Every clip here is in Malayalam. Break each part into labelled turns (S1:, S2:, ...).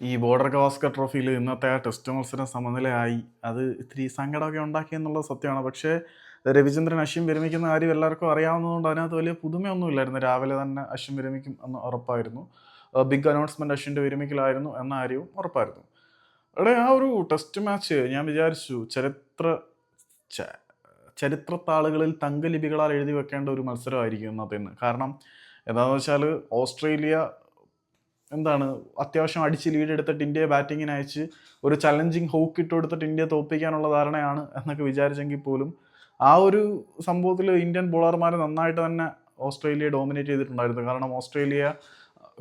S1: ഈ ബോർഡർ ഗവാസ്കർ ട്രോഫിയിൽ ഇന്നത്തെ ആ ടെസ്റ്റ് മത്സരം സമനിലയായി. അത് ഇത്തിരി സങ്കടമൊക്കെ ഉണ്ടാക്കി എന്നുള്ളത് സത്യമാണ്. പക്ഷേ രവിചന്ദ്രൻ അശ്വിൻ വിരമിക്കുന്ന കാര്യം എല്ലാവർക്കും അറിയാവുന്നതുകൊണ്ട് അതിനകത്ത് വലിയ പുതുമയൊന്നുമില്ലായിരുന്നു. രാവിലെ തന്നെ അശ്വിൻ വിരമിക്കും എന്ന് ഉറപ്പായിരുന്നു. ബിഗ് അനൗൺസ്മെന്റ് അശ്വിന്റെ വിരമിക്കലായിരുന്നു എന്ന കാര്യവും ഉറപ്പായിരുന്നു. അവിടെ ആ ഒരു ടെസ്റ്റ് മാച്ച് ഞാൻ വിചാരിച്ചു ചരിത്ര ചരിത്രത്താളുകളിൽ തങ്കലിപികളാൽ എഴുതി വെക്കേണ്ട ഒരു മത്സരമായിരിക്കും ഇന്നത്തേന്ന് കാരണം എന്താണെന്ന് വെച്ചാൽ ഓസ്ട്രേലിയ എന്താണ് അത്യാവശ്യം അടിച്ച് ലീഡ് എടുത്തിട്ട് ഇന്ത്യയെ ബാറ്റിങ്ങിന് അയച്ച് ഒരു ചലഞ്ചിങ് ഹോക്ക് ഇട്ട് കൊടുത്തിട്ട് ഇന്ത്യയെ തോൽപ്പിക്കാനുള്ള ധാരണയാണ് എന്നൊക്കെ വിചാരിച്ചെങ്കിൽ പോലും ആ ഒരു സംഭവത്തിൽ ഇന്ത്യൻ ബോളർമാർ നന്നായിട്ട് തന്നെ ഓസ്ട്രേലിയ ഡോമിനേറ്റ് ചെയ്തിട്ടുണ്ടായിരുന്നു. കാരണം ഓസ്ട്രേലിയ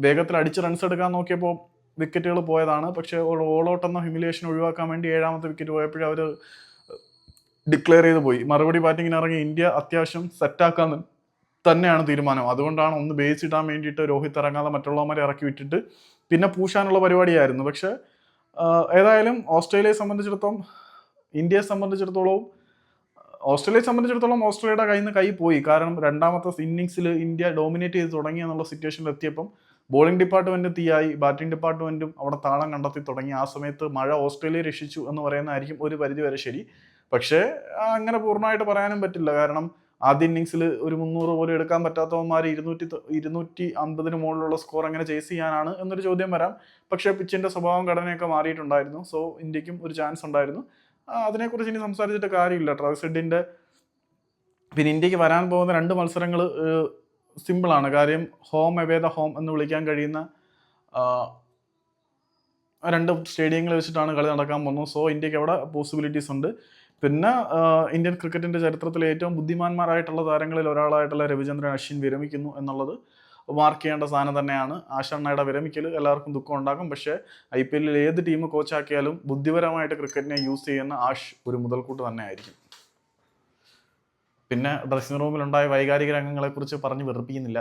S1: വേഗത്തിൽ അടിച്ച് റൺസ് എടുക്കാൻ നോക്കിയപ്പോൾ വിക്കറ്റുകൾ പോയതാണ്. പക്ഷേ ഓൾ ഔട്ട് എന്ന ഹ്യൂമിലേഷൻ ഒഴിവാക്കാൻ വേണ്ടി ഏഴാമത്തെ വിക്കറ്റ് പോയപ്പോഴും അവർ ഡിക്ലെയർ ചെയ്ത് പോയി. മറുപടി ബാറ്റിങ്ങിന് ഇറങ്ങി. ഇന്ത്യ അത്യാവശ്യം സെറ്റാക്കാൻ തന്നെയാണ് തീരുമാനം. അതുകൊണ്ടാണ് ഒന്ന് ബേസ് ഇടാൻ വേണ്ടിയിട്ട് രോഹിത് ഇറങ്ങാതെ മറ്റുള്ളവന്മാരെ ഇറക്കി വിട്ടിട്ട് പിന്നെ പൂശാനുള്ള പരിപാടിയായിരുന്നു. പക്ഷേ ഏതായാലും ഓസ്ട്രേലിയയെ സംബന്ധിച്ചിടത്തോളം ഇന്ത്യയെ സംബന്ധിച്ചിടത്തോളം ഓസ്ട്രേലിയയെ സംബന്ധിച്ചിടത്തോളം ഓസ്ട്രേലിയയുടെ കയ്യിൽ നിന്ന് കൈ പോയി. കാരണം രണ്ടാമത്തെ ഇന്നിങ്സിൽ ഇന്ത്യ ഡോമിനേറ്റ് ചെയ്ത് തുടങ്ങി എന്നുള്ള സിറ്റുവേഷനിൽ എത്തിയപ്പം ബോളിംഗ് ഡിപ്പാർട്ട്മെന്റ് തീയായി ബാറ്റിംഗ് ഡിപ്പാർട്ട്മെന്റും അവിടെ താളം കണ്ടെത്തി തുടങ്ങി. ആ സമയത്ത് മഴ ഓസ്ട്രേലിയ രക്ഷിച്ചു എന്ന് പറയുന്നതായിരിക്കും ഒരു പരിധി വരെ ശരി. പക്ഷേ അങ്ങനെ പൂർണമായിട്ട് പറയാനും പറ്റില്ല. കാരണം ആദ്യ ഇന്നിങ്സിൽ ഒരു മുന്നൂറ് പോലും എടുക്കാൻ പറ്റാത്തവന്മാർ ഇരുന്നൂറ്റി ഇരുന്നൂറ്റി അമ്പതിന് മുകളിലുള്ള സ്കോർ എങ്ങനെ ചേസ് ചെയ്യാനാണ് എന്നൊരു ചോദ്യം വരാം. പക്ഷേ പിച്ചിന്റെ സ്വഭാവം ഘടനയൊക്കെ മാറിയിട്ടുണ്ടായിരുന്നു. സോ ഇന്ത്യക്കും ഒരു ചാൻസ് ഉണ്ടായിരുന്നു. അതിനെക്കുറിച്ച് ഇനി സംസാരിച്ചിട്ട് കാര്യമില്ല ട്രാവിസ് ഹെഡിന്റെ പിന്നെ ഇന്ത്യയ്ക്ക് വരാൻ പോകുന്ന രണ്ട് മത്സരങ്ങൾ സിമ്പിളാണ് കാര്യം ഹോം എവേ ദ ഹോം എന്ന് വിളിക്കാൻ കഴിയുന്ന രണ്ട് സ്റ്റേഡിയങ്ങളിൽ വെച്ചിട്ടാണ് കളി നടക്കാൻ പോകുന്നത്. സോ ഇന്ത്യയ്ക്ക് അവിടെ പോസിബിലിറ്റീസ് ഉണ്ട്. പിന്നെ ഇന്ത്യൻ ക്രിക്കറ്റിന്റെ ചരിത്രത്തിലെ ഏറ്റവും ബുദ്ധിമാന്മാരായിട്ടുള്ള താരങ്ങളിൽ ഒരാളായിട്ടുള്ള രവിചന്ദ്രൻ അശ്വിൻ വിരമിക്കുന്നു എന്നുള്ളത് മാർക്ക് ചെയ്യേണ്ട സാധനം തന്നെയാണ്. ആഷണ്ണയുടെ വിരമിക്കൽ എല്ലാവർക്കും ദുഃഖം ഉണ്ടാകും പക്ഷേ ഐ പി എല്ലിൽ ഏത് ടീം കോച്ചാക്കിയാലും ബുദ്ധിപരമായിട്ട് ക്രിക്കറ്റിനെ യൂസ് ചെയ്യുന്ന ആഷ് ഒരു മുതൽക്കൂട്ട് തന്നെ ആയിരിക്കും പിന്നെ ഡ്രസ്സിംഗ് റൂമിലുണ്ടായ വൈകാരിക രംഗങ്ങളെക്കുറിച്ച് പറഞ്ഞ് വെറുപ്പിക്കുന്നില്ല.